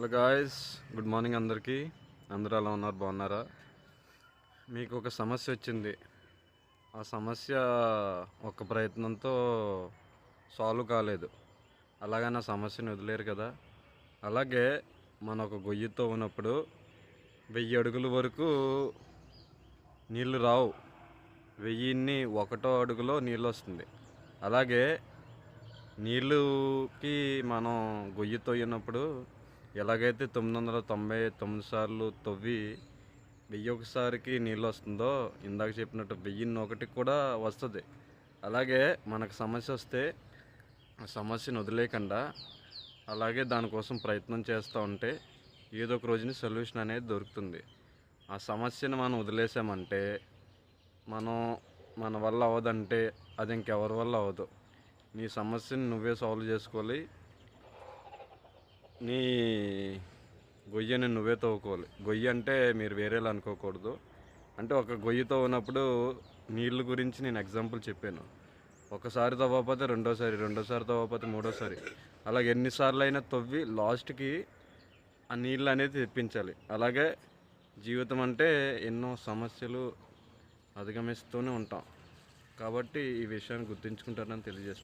Hello guys good morning అందరికీ. అందరూ ఎలా ఉన్నారు? బాగున్నారా? మీకు ఒక సమస్య వచ్చింది. ఆ సమస్య ఒక ప్రయత్నంతో సాల్వ్ కాలేదు. అలాగే నా సమస్యను వదిలేరు కదా. అలాగే మన ఒక గొయ్యితో ఉన్నప్పుడు వెయ్యి అడుగుల వరకు నీళ్ళు రావు. వెయ్యిన్ని ఒకటో అడుగులో నీళ్ళు వస్తుంది అలాగే నీళ్ళుకి మనం గొయ్యి తోయినప్పుడు ఎలాగైతే తొమ్మిది వందల తొంభై తొమ్మిది సార్లు తవ్వి వెయ్యి ఒకసారికి నీళ్ళు వస్తుందో ఇందాక చెప్పినట్టు వెయ్యిన్ని ఒకటికి కూడా వస్తుంది. అలాగే మనకు సమస్య వస్తే ఆ సమస్యను వదిలేయకుండా అలాగే దానికోసం ప్రయత్నం చేస్తూ ఉంటే ఏదో ఒక రోజుని సొల్యూషన్ అనేది దొరుకుతుంది. ఆ సమస్యను మనం వదిలేసామంటే మనం మన వల్ల అవ్వదంటే అది ఇంకెవరి వల్ల అవ్వదు. నీ సమస్యని నువ్వే సాల్వ్ చేసుకోవాలి నీ గొయ్యని నువ్వే తవ్వుకోవాలి. గొయ్యి అంటే మీరు వేరేలా అనుకోకూడదు. అంటే ఒక గొయ్యితో ఉన్నప్పుడు నీళ్ళు గురించి నేను ఎగ్జాంపుల్ చెప్పాను. ఒకసారి తవ్వకపోతే రెండోసారి రెండోసారి తవ్వకపోతే మూడోసారి. అలాగే ఎన్నిసార్లు అయినా తవ్వి లాస్ట్కి ఆ నీళ్ళు అనేది తెప్పించాలి. అలాగే జీవితం అంటే ఎన్నో సమస్యలు అధిగమిస్తూనే ఉంటాం. కాబట్టి ఈ విషయాన్ని గుర్తుంచుకుంటారని తెలియజేస్తాను